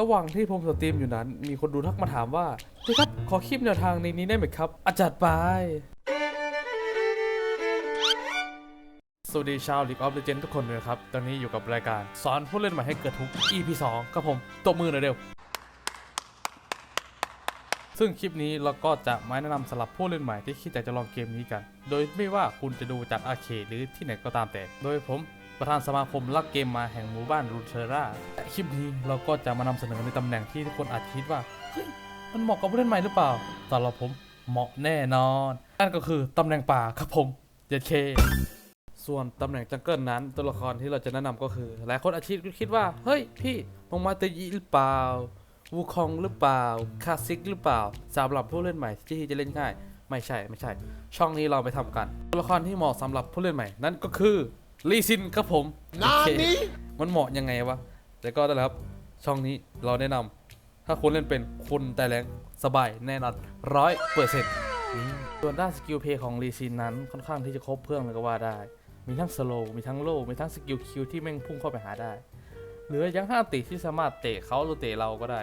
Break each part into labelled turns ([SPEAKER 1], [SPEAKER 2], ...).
[SPEAKER 1] ระหว่างที่ผมสตรีมอยู่นั้น มีคนดูทักมาถามว่าพี่ครับขอคลิปแนวทางในนี้ได้ไหมครับ อาจัดไป สวัสดีชาว League of Legends ทุกคนเลยครับ ตอนนี้อยู่กับรายการ สอนผู้เล่นใหม่ให้เกิดทุก EP 2กับผมตบมือหน่อยเร็ว ซึ่งคลิปนี้เราก็จะมาแนะนำสำหรับผู้เล่นใหม่ที่คิดอยากจะลองเกมนี้กัน โดยไม่ว่าคุณจะดูจากอาเคหรือที่ไหนก็ตามแต่ โดยผม ประธานสมาคมรักเกมมาแห่งหมู่บ้านรูเทราและคลิปนี้เราก็จะมานำเสนอในตำแหน่งที่ทุกคนอาจคิดว่าเฮ้ยมันเหมาะกับผู้เล่นใหม่หรือเปล่าสำหรับผมเหมาะแน่นอนนั่นก็คือตำแหน่งป่าครับผมเจเคส่วนตำแหน่งจังเกิลนั้นตัวละครที่เราจะแนะนำก็คือ หลายคนอาจจะคิดว่า เฮ้ยพี่มงมาเตยิหรือเปล่าวูคองหรือเปล่าคาซิกหรือเปล่าสำหรับผู้เล่นใหม่ที่จะเล่นง่าย ไม่ใช่ไม่ใช่ ช่องนี้เราไปทำกัน ตัวละครที่เหมาะสำหรับผู้เล่นใหม่ นั่นก็คือ ลีซินครับผมโอเคมันเหมาะยังไงวะ แต่ก็นั่นแหละครับ ช่องนี้เราแนะนำถ้าคุณเล่นเป็นคุณแต่แรงสบายแน่นอนร้อยเปอร์เซ็นต์ส่วนด้านสกิลเพย์ของลีซินนั้นค่อนข้างที่จะครบเครื่องเลยก็ว่าได้ มีทั้งสโลว์มีทั้งโลมีทั้งสกิลคิวที่แม่งพุ่งเข้าไปหาได้ หรือยังห้าติที่สามารถเตะเขาหรือเตะเราก็ได้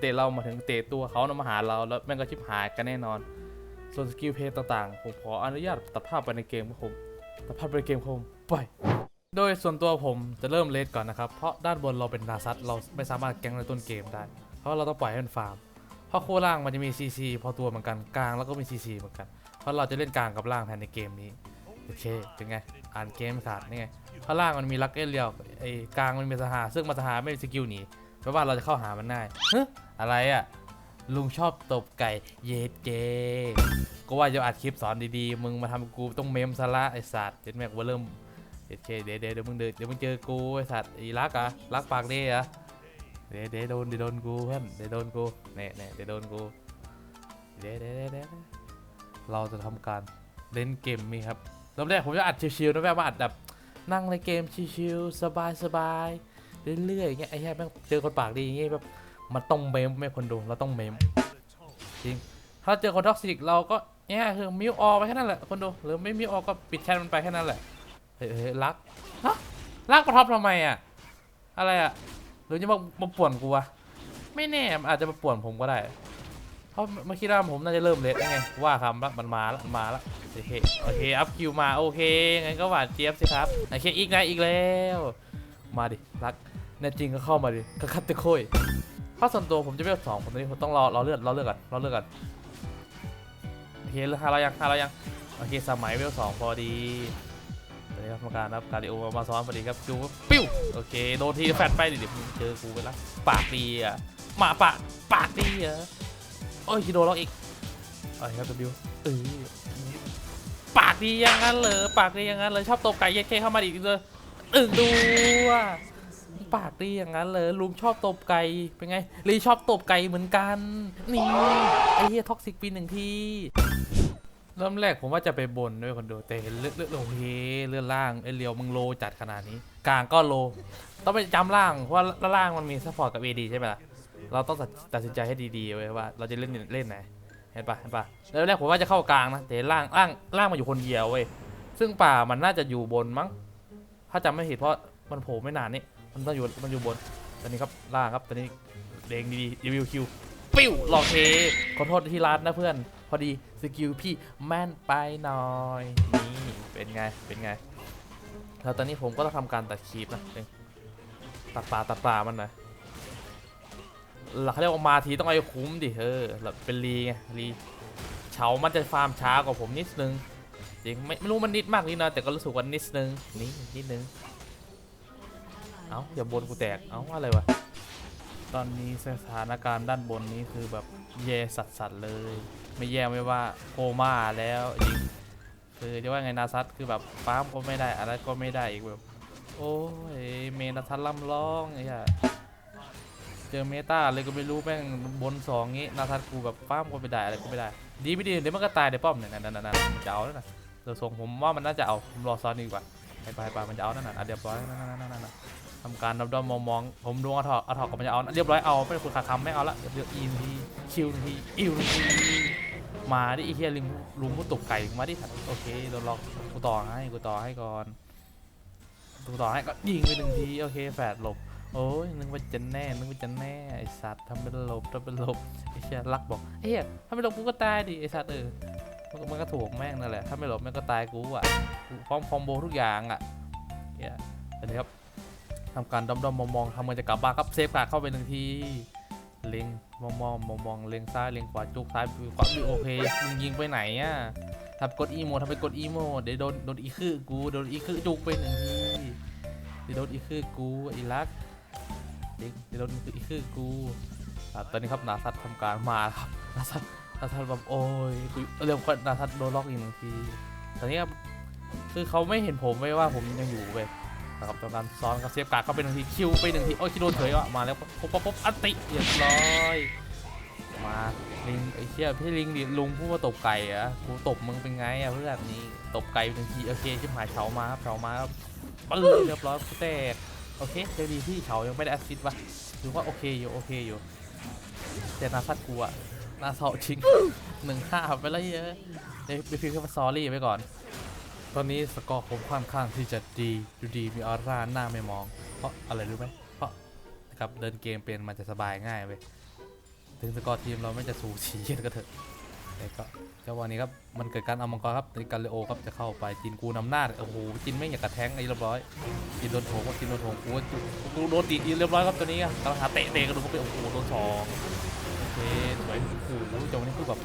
[SPEAKER 1] เตะเรามาถึงเตะตัวเขานะมาหาเราแล้วแม่งก็ชิบหายกันแน่นอน ส่วนสกิลเพย์ต่างๆ ผมขออนุญาตตัดภาพไปในเกมครับผม ต่พัดไปเกมครับผมไป โดยส่วนตัวผมจะเริ่มเลดก่อนนะครับ เพราะด้านบนเราเป็นนาซัตเราไม่สามารถแก๊งในต้นเกมได้ เพราะเราต้องปล่อยให้มันฟาร์ม เพราะคู่ล่างมันจะมี CC พอตัวเหมือนกันกลางแล้วก็มี CC เหมือนกัน เพราะเราจะเล่นกลางกับล่างแทนในเกมนี้โอเคเป็นไงอ่านเกมขาดนี่ไงเพราะล่างมันมีลักเอเรียวไอ้กลางมันมีสหาซึ่งมาสหาไม่มีสกิลหนีแปลว่าเราจะเข้าหามันได้เฮ้ยอะไรอะ ลุงชอบตบไก่เยดเกก็ว่าจะอัดคลิปสอนดีๆ มึงมาทำกูต้องเมมซะละไอสัตว์เจ็ดแม่กูว่าเริ่มเจ็ดเคเดี๋ยวเดี๋ยวเดี๋ยวมึงเดินเดี๋ยวมึงเจอกูไอสัตว์อีรักอะรักปากดีอะเดี๋ยวเดี๋ยวโดนเดี๋ยวโดนกูเพื่อนเดี๋ยวโดนกูเน่เน่เดี๋ยวโดนกูเดี๋ยวเดี๋ยวเดี๋ยวเดเราจะทำการเล่นเกมนี้ครับริ่มแรกผมจะอัดชิวๆนะแบบว่าอัดแบบนั่งในเกมชิวๆสบายๆเรื่อยๆอย่างเงี้ยไอ้แค่แม่งเจอคนปากดีอย่างเงี้ยแบบ มันต้องเมมไม่คนดูเราต้องเมมจริง ถ้าเจอคนท็อกซิกเราก็เนี่ยคือมิวออกไปแค่นั้นแหละคนดูหรือไม่มิวออกก็ปิดแชทมันไปแค่นั้นแหละเฮ้ยรักฮะรักประท็อปทำไมอะอะไรอะหรือจะมามาป่วนกูวะไม่แน่อาจจะมาป่วนผมก็ได้เพราะเมื่อกี้ว่าผมน่าจะเริ่มเลทไงว่าคำละมันมาละมันมาละโอเคโอเคอัพคิวมาโอเคงั้นก็หวานเจี๊ยบสิครับโอเคอีกนะอีกแล้ว มาดิรักแน่จริงก็เข้ามาดิกระคัดตะโคย ถ้าส่วนตัวผมจะเวลสองผมตอนนี้ผมต้องรอรอเลือดรอเลือดก่อนรอเลือดก่อนโอเคเลือดห้าเรายังห้าเรายังโอเคสมัยเวลสองพอดีตอนนี้ครับกรรมการครับการดิโอมาซ้อนพอดีครับจูปิ้วโอเคโดนทีแฟดไปดิเดี๋ยวเจอกูไปละปากดีอะหมาปากปากดีอะโอ้ยโดนล็อกอีกโอ้ยครับวิวเออปากดีอย่างนั้นเลยปากดีอย่างนั้นเลยชอบตบไก่เย็ดเคเข้ามาอีกเลยอึ้งดูอะ ปากดีอย่างนั้นเลยลุงชอบตบไก่เป็นไงลีชอบตบไก่เหมือนกัน นี่ไอ้เหี้ยท็อกซิกปีหนึ่งทีเริ่มแรกผมว่าจะไปบนด้วยคนดูแต่เห็นเลือดเลือดโอเคเลือดล่างไอ้เลียวมึงโลจัดขนาดนี้ กลางก็โล ต้องไปจำล่างเพราะว่าล่างมันมีซัพพอร์ตกับเอดีใช่ไหมล่ะเราต้องตัดสินใจให้ดีๆไว้ว่า เราจะเล่นเล่นไหนเห็นปะเห็นปะเริ่มแรกผมว่าจะเข้ากลางนะแต่ล่างล่างล่างมาอยู่คนเดียวเว้ยซึ่งป่ามันน่าจะอยู่บนมั้งถ้าจำไม่ผิดเพราะมันโผล่ไม่นานนี้ มันต้องอยู่มันอยู่บนตอนนี้ครับล่างครับตอนนี้เดงดีๆรีวิวคิวปิ้วหลอกเทขอโทษที่ร้านนะเพื่อน พอดีสกิลพี่แม่นไปหน่อยนี่เป็นไงเป็นไงแล้วตอนนี้ผมก็ต้องทำการตัดคลิปนะตัดป่าตัดป่ามันน่อยหลักเขาเรียกว่ามาทีต้องเอาให้คุ้มดิเออเป็นรีไงรีเฉามันจะฟาร์มช้ากว่าผมนิดนึงจริงไม่ไม่รู้มันนิดมากนี่นะแต่ก็รู้สึกว่านิดนึงนี่นิดนึง เอ้าอย่าบนกูแตก เอ้าอะไรวะ ตอนนี้สถานการณ์ด้านบนนี้คือแบบแย่สัสๆเลย ไม่แย่ไม่ว่าโคม่าแล้วจริงคือจะว่าไงนาซัตคือแบบฟาร์มก็ไม่ได้อะไรก็ไม่ได้อีกแบบ โอ้ยเมนาซัตล่ำร้องไอ้เหี้ยเจอเมตาเลยก็ไม่รู้แม่งบนสองงี้นาซัตกูแบบฟาร์มก็ไม่ได้อะไรก็ไม่ได้ ดีไม่ดีเดี๋ยวมันก็ตายเดี๋ยวป้อมเนี่ยนั่นนั่นนั่นมันจะเอาแล้วนะเดี๋ยวส่งผมว่ามันน่าจะเอาผมรอซ้อนดีกว่า ไปไปไปมันจะเอานั่นน่ะอะเรียบร้อยนั่นนั่นนั่นทำการดับดอมมองมองผมดวงอาถอกอาถอกกับมันจะเอาเรียบร้อยเอาไม่คุณขาคำไม่เอาละเดี๋ยวอินทีคิวทีอิวทีมาดิไอีเฮียลิงลุงผู้ตกไก่มาดิโอเคโดนล็อกกูต่อให้กูต่อให้ก่อนกูต่อให้ก็ยิงไปหนึ่งทีโอเคแฝดหลบโอ้ยนึกว่าจะแน่นึกว่าจะแน่ไอ้สัตว์ทำเป็นหลบทำเป็นหลบไอ้เชียรักบอกไอ้เหี้ยถ้าไม่หลบกูก็ตายดิไอ้สัตว์เออ มันก็มันก็ถูกแม่งนั่นแหละ ถ้าไม่หลบแม่งก็ตายกูอะกูพร้อมคอมโบทุกอย่างอะเหี้ยอันนี้ครับทำการดอมดอมมองมองๆทำมันจะกลับบ้านครับเซฟการดเข้าไปหนึ่งทีเล็งมองมองมองมองเล็งซ้ายเล็งขวาจุกซ้ายขวาโอเคมึงยิงไปไหนอะทำกดอีโมทำไปกดอีโมเดี๋ยวโดนโดนอีคือกูโดนอีคือจุกไปหนึ่งทีเดี๋ยวโดนอีคือกูอีรักเดี๋ยวเราดูอีคือกูตอนนี้ครับนาซัดทำการมาครับนาซัด นาซัดแบบโอ้ยเร็วกว่านาซัดโดนล็อกอีกหนึ่งทีตอนนี้ครับคือเขาไม่เห็นผมไม่ว่าผมยังอยู่เว้ยนะครับทำการซ้อนกับเซฟการ์ดเข้าไปหนึ่งทีคิวไปหนึ่งทีโอ้ยคิดโดนเฉยว่ะมาแล้วปุ๊บปุ๊บปุ๊บอัติเรียบร้อยมาลิงไอ้เชี่ยพี่ลิงดิลุงพูดว่าตบไก่อะกูตบมึงเป็นไงอะเพื่อนนี้ตบไก่ไปหนึ่งทีโอเคชิบหายเฉามาครับเฉามาครับปื้เรียบร้อยกูแตกโอเคเจดีที่เขายังไม่ได้แอสซิสต์วะถือว่าโอเคอยู่โอเคอยู่แต่นาซัดกูอะ นาเสาชิงหนึ่งห้าไปแล้วเยอะเดี๋ยวไปพิมพ์แค่ซอรี่ไปก่อน ตอนนี้สกอร์ผมค่อนข้างที่จะดีดูดีมีออร่าหน้าไม่มอง เพราะอะไรรู้ไหมเพราะนะครับเดินเกมเป็นมันจะสบายง่ายเว้ยถึงสกอร์ทีมเราไม่จะสูสีกันก็เถอะแต่ก็เจ้าวันนี้ครับมันเกิดการเอามังกรครับในการเลโอครับจะเข้าไปจินกูนำหน้าโอ้โหจินไม่อยากกระแทงไอ้เรียบร้อยกินโดนโถงว่ากินโดนโถงกูว่ากูโดนตีเรียบร้อยครับตัวนี้อะกำลังหาเตะเตะกระดูกเข้าไปโอ้โหโดนสองโอ เคสวยโอ้โหจังหวะนี้คือแบบ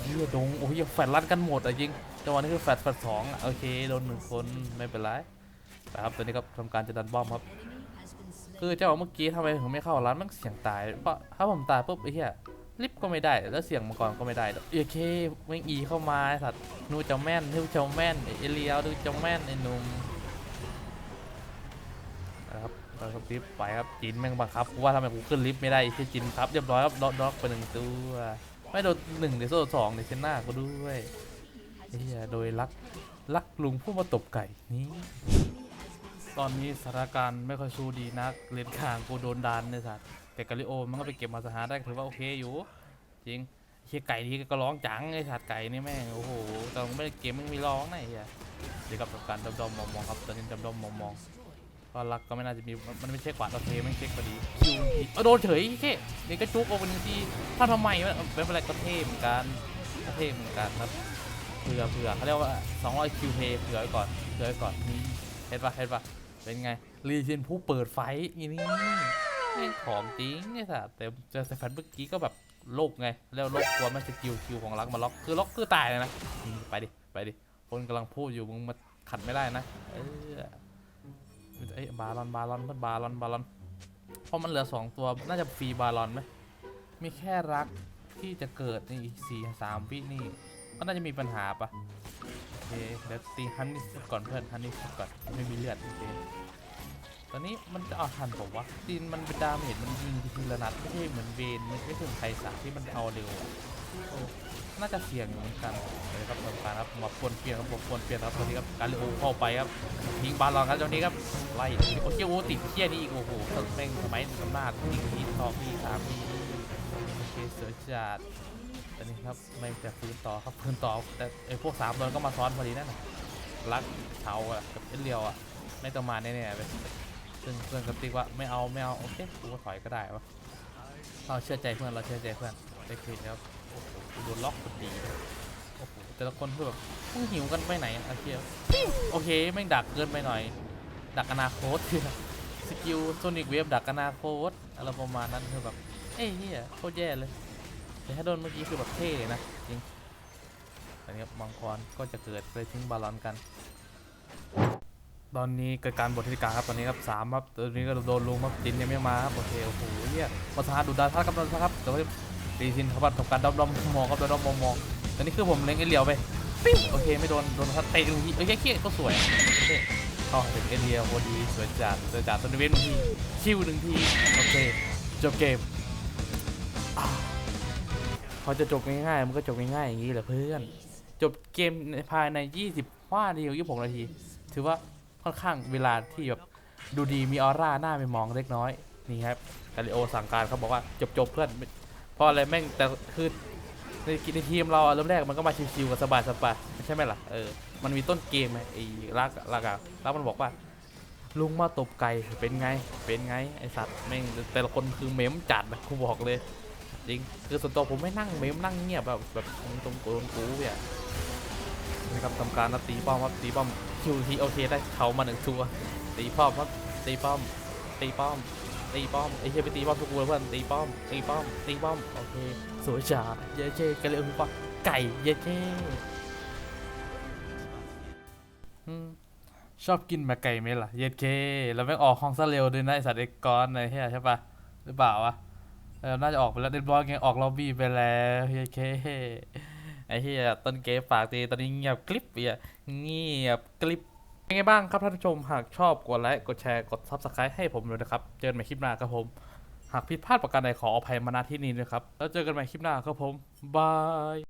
[SPEAKER 1] เฮียดงโอ้ยแฟดรัดกันหมดอะจริงจังหวะนี้คือแฟดแฟดสองอะโอเคโดนหนึ่งคนไม่เป็นไรไปครับตัวนี้ครับทำการจะดันบ้อมครับคือเจ้าเมื่อกี้ทำไมถึงไม่เข้าร้านมันเสียงตายเพราะถ้าผมตายปุ๊บไอ้เหี้ยลิฟต์ก็ไม่ได้แล้วเสียงมังกรก็ไม่ได้โอเคไม่งอีเข้ามาสัตว์นูจ้าแม่นนูเจ้าแม่นไอ้เอเลียวดูจ้าแม่นไอ้หนุ่มนะครับ เราครับลิฟต์ไปครับจินแม่งบังคับกูว่าทำไมกูขึ้นลิฟต์ไม่ได้ที่จินครับเรียบร้อยครับล็อกล็อกไปหนึ่งตัวไม่โดนหนึ่งเดี๋ยวโซ่สองเดี๋ยวเชนหน้ากูด้วยไอ้เหี้ยโดยรักรักลุงผู้มาตบไก่นี้ ตอนนี้สถานการณ์ไม่ค่อยสู้ดีนักเลนข้างกูโดนดันเนี่ยสัตว์แต่กาลิโอมันก็ไปเก็บมาสหาได้ถือว่าโอเคอยู่ จริงเฮียไก่นี่ก็ร้องจังไอ้สัตว์ไก่นี่แม่งโอ้โหตอนไม่ได้เกมมันมีร้องไอ้เหี้ยเดี๋ยวกับการดอมๆมองครับตอนนี้ดอมๆมอง ก็รักก็ไม่น่าจะมีมันไม่เช็คกว่าโอเคไม่เช็คพอดีคิวทีเอโดนเฉยแค่นี่ก็จุกโอเป็นทีถ้าทำไมมันเป็นอะไรก็เทเหมือนกันก็เทเหมือนกันครับเผื่อเผื่อเขาเรียกว่า200คิวเพย์เผื่อไว้ก่อนเผื่อไว้ก่อนนี่เห็นปะเห็นปะเป็นไงรีเจนผู้เปิดไฟอีนี่แม่ของจริงไอ้สัสแต่เจอสแฟนเมื่อกี้ก็แบบโลกไงแล้วโลกกลัวมันจะคิวคิวของรักมาล็อกคือล็อกคือตายเลยนะไปดิไปดิคนกำลังพูดอยู่มึงมาขัดไม่ได้นะเออ อ้ยบาลอนบาลอนเพื่อนบาลอนบาลอนเพราะมันเหลือสองตัวน่าจะฟรีบาลอนไหมมีแค่รักที่จะเกิดในอีกสี่สามวินี่ก็น่าจะมีปัญหาปะโอเคเดี๋ยวตีฮันนี่ก่อนเพื่อนฮันนี่ก่อนไม่มีเลือดโอเคตอนนี้มันจะเอาทันผมวะตีนมันเป็นดาเมจมันยิงทีละนัดไม่ใช่เหมือนเวนไม่ใช่ถึงไทสาที่มันเอาเร็วอะ น่าจะเสี่ยงเหมือนกันเลยครับทำการครับมาปวนเปลี่ยนครับปวนเปลี่ยนครับตอนนี้ครับการเลโอเข้าไปครับยิงบาลอนครับเจ้านี้ครับไล่โอเคโอติดเที่ยนี่อีกโอ้โหต้นเม่งสมัยอำนาจยิงทีสองทีสามทีโอเคเสือจัดตอนนี้ครับไม่จะฟื้นต่อครับฟื้นต่อแต่ไอ้พวกสามโดนก็มาซ้อนพอดีนั่นน่ะรักเทาอะกับเอเลียวอะไม่ต้องมาแน่ๆเลยซึ่งเพื่อนกับติ๊กว่าไม่เอาไม่เอาโอเคกูก็ถอยก็ได้วะเราเชื่อใจเพื่อนเราเชื่อใจเพื่อนได้คืนแล้ว โอ้โหโดนล็อกพอดีโอ้โหแต่ละคนคือแบบมึงหิวกันไปไหนอะเชียโอเคแม่งดักเกินไปหน่อย ดักอนาคตสกิลโซนิกเวฟดักอนาคตอะไรประมาณนั้นคือแบบเอ้ยเฮียโคตรแย่เลยแต่ถ้าโดนเมื่อกี้คือแบบเท่เลยนะจริงตอนนี้มังกรก็จะเกิดเลยทิ้งบาลอนกัน ตอนนี้เกิดการบทที่การครับตอนนี้ครับสามครับตอนนี้ก็โดนลุงครับจินยังไม่มาครับโอเคโอ้โหเฮียมาสานดูดาท่าครับโดนครับแต่ว่า ตีซินเขาบัดทำการด้อมดอมมองครับด้อมมองมองตอนนี้คือผมเล็งไอ้เหลียวไปปิ้งโอเคไม่โดนโดนทัดเตะหนึ่งทีเอ้ยแค่เคี้ยก็สวยโอเคเข้าถึงเอเรียพอดีสวยจัดสวยจัดตอนนี้เว้นหนึ่งทีคิวหนึ่งทีโอเคจบเกมอ่าพอจะจบง่ายๆมันก็จบง่ายๆอย่างนี้แหละเพื่อน จบเกมในภายใน 20ว่านาที26นาที ถือว่าค่อนข้างเวลาที่แบบดูดีมีออร่าหน้าไปมองเล็กน้อยนี่ครับกาลิโอสั่งการเขาบอกว่าจบจบๆเพื่อน ราะอะไรแม่งแต่คือในในทีมเราอะเริ่มแรกมันก็มาชิวๆกับสบายๆใช่ไหมล่ะเออมันมีต้นเกมไงไอ้ลากอะลากอะแล้วมันบอกว่า ลุงมาตบไก่เป็นไงเป็นไงไอสัตว์แม่งแต่ละคนคือเมมจัดนะกูบอกเลย จริงคือส่วนตัวผมไม่นั่งเมมนั่งเงียบแบบแบบตรงโกนกูเนี่ยนะครับทำการนะตีป้อมครับตีป้อมคิวทีโอเคได้เขามาหนึ่งตัวตีป้อมครับตีป้อมตีป้อม ตีป้อมไอ้เหี้ยไปตีป้อมทุกคนเพื่อนตีป้อมตีป้อมตีป้อมโอเคสวยจ้าเยเจ้กันเลยคือว่าไก่เยเจ้อืมชอบกินแม่ไก่ไหมล่ะเยเจ้แล้วแม่งออกห้องซะเร็วด้วยนะไอสัตว์เอกกอนไอ้เหี้ยใช่ปะหรือเปล่าวะเออน่าจะออกไปแล้วเดนบอลไงออกล็อบบี้ไปแล้วเยเคไอ้เฮียต้นเกมฝากตีตอนนี้เงียบกลิปเฮียเงียบกลิป เป็นไงบ้างครับท่านผู้ชมหากชอบกดไลค์กดแชร์กดซับสไครต์ให้ผมเลยนะครับ เจอกันใหม่คลิปหน้าครับผม หากผิดพลาดประการใดขออภัยมาณที่นี้นะครับ แล้วเจอกันใหม่คลิปหน้าครับผมบาย